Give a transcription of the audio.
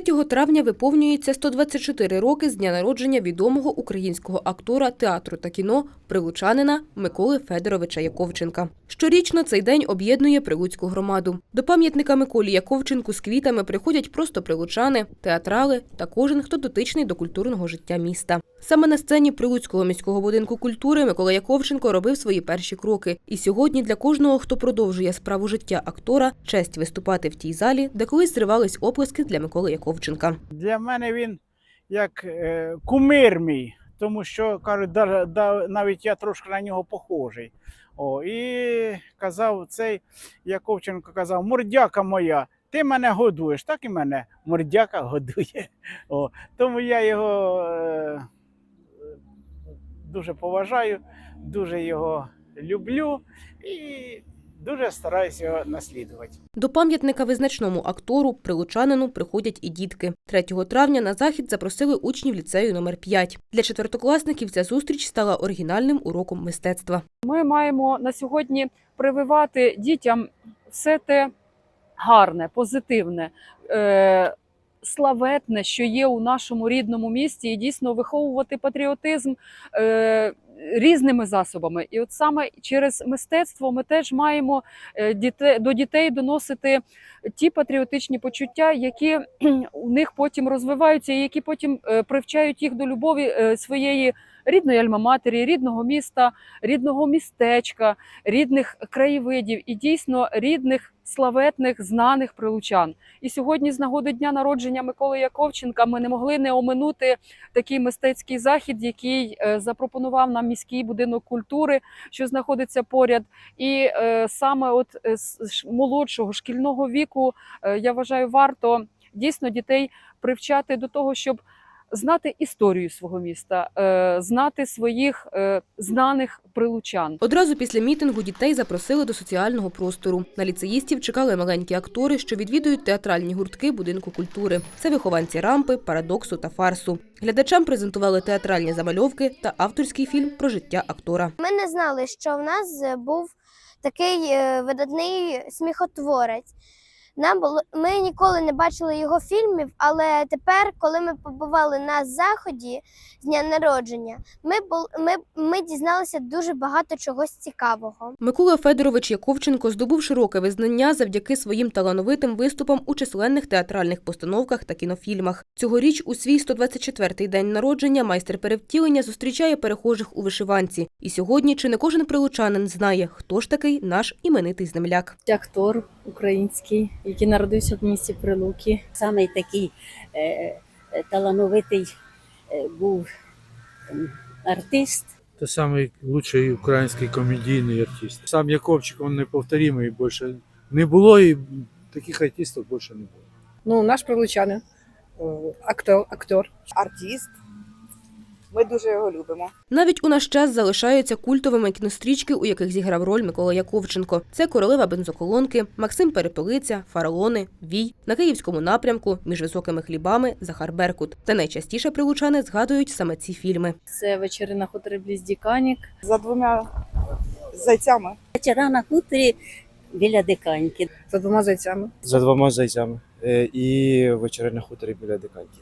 3 травня виповнюється 124 роки з дня народження відомого українського актора театру та кіно прилучанина Миколи Федоровича Яковченка. Щорічно цей день об'єднує прилуцьку громаду. До пам'ятника Миколі Яковченку з квітами приходять просто прилучани, театрали та кожен, хто дотичний до культурного життя міста. Саме на сцені Прилуцького міського будинку культури Микола Яковченко робив свої перші кроки. І сьогодні для кожного, хто продовжує справу життя актора, честь виступати в тій залі, де колись зривались оплески для Миколи Яковченка. Для мене він як е, кумир мій, тому що кажуть, навіть я трошки на нього похожий. О, і казав цей Яковченко казав: Мордяка моя, ти мене годуєш, так і мене мордяка годує. О, тому я його е, дуже поважаю, дуже його люблю і дуже стараюся його наслідувати. До пам'ятника визначному актору, прилучанину приходять і дітки. 3 травня на захід запросили учнів ліцею номер 5 Для четвертокласників ця зустріч стала оригінальним уроком мистецтва. Ми маємо на сьогодні прививати дітям все те гарне, позитивне, е, славетне, що є у нашому рідному місті, і дійсно виховувати патріотизм е, різними засобами. І от саме через мистецтво ми теж маємо е, до дітей доносити ті патріотичні почуття, які у них потім розвиваються, і які потім е, привчають їх до любові е, своєї рідної альма-матері, рідного міста, рідного містечка, рідних краєвидів і дійсно рідних славетних знаних прилучан. І сьогодні, з нагоди дня народження Миколи Яковченка, ми не могли не оминути такий мистецький захід, який е, запропонував нам міський будинок культури, що знаходиться поряд. І е, саме от е, з молодшого шкільного віку я вважаю, варто дійсно дітей привчати до того, щоб знати історію свого міста, е, знати своїх е, знаних прилучан. Одразу після мітингу дітей запросили до соціального простору. На ліцеїстів чекали маленькі актори, що відвідують театральні гуртки будинку культури. Це вихованці рампи, парадоксу та фарсу. Глядачам презентували театральні замальовки та авторський фільм про життя актора. Ми не знали, що в нас е, був такий видатний сміхотворець. Нам було ми ніколи не бачили його фільмів, але тепер, коли ми побували на заході з дня народження, ми бул, ми, ми дізналися дуже багато чогось цікавого. Микола Федорович Яковченко здобув широке визнання завдяки своїм талановитим виступам у численних театральних постановках та кінофільмах. Цьогоріч у свій 124-й день народження майстер перевтілення зустрічає перехожих у вишиванці. І сьогодні чи не кожен прилучанин знає, хто ж такий наш іменитий земляк. актор український, який народився в місті Прилуки. Самий такий е, е, талановитий е, був ем, артист. Это самый лучший український комедійний артист. Сам Яковчик, он неповторимий, більше не було і таких артистів більше не було. Ну, наш прилучанин, е, актор, актор. артист. Ми дуже його любимо. Навіть у наш час залишаються культовими кінострічки, у яких зіграв роль Микола Яковченко. Це королева бензоколонки, Максим Перепелиця, Фараони, Вій на київському напрямку між високими хлібами Захар Беркут. Та найчастіше прилучани згадують саме ці фільми. Це вечори на хуторі Бліздіканік За двома зайцями. Вечора на хуторі біля диканьки. За двома зайцями. За двома зайцями. Е, І вечори на хуторі біля диканьки.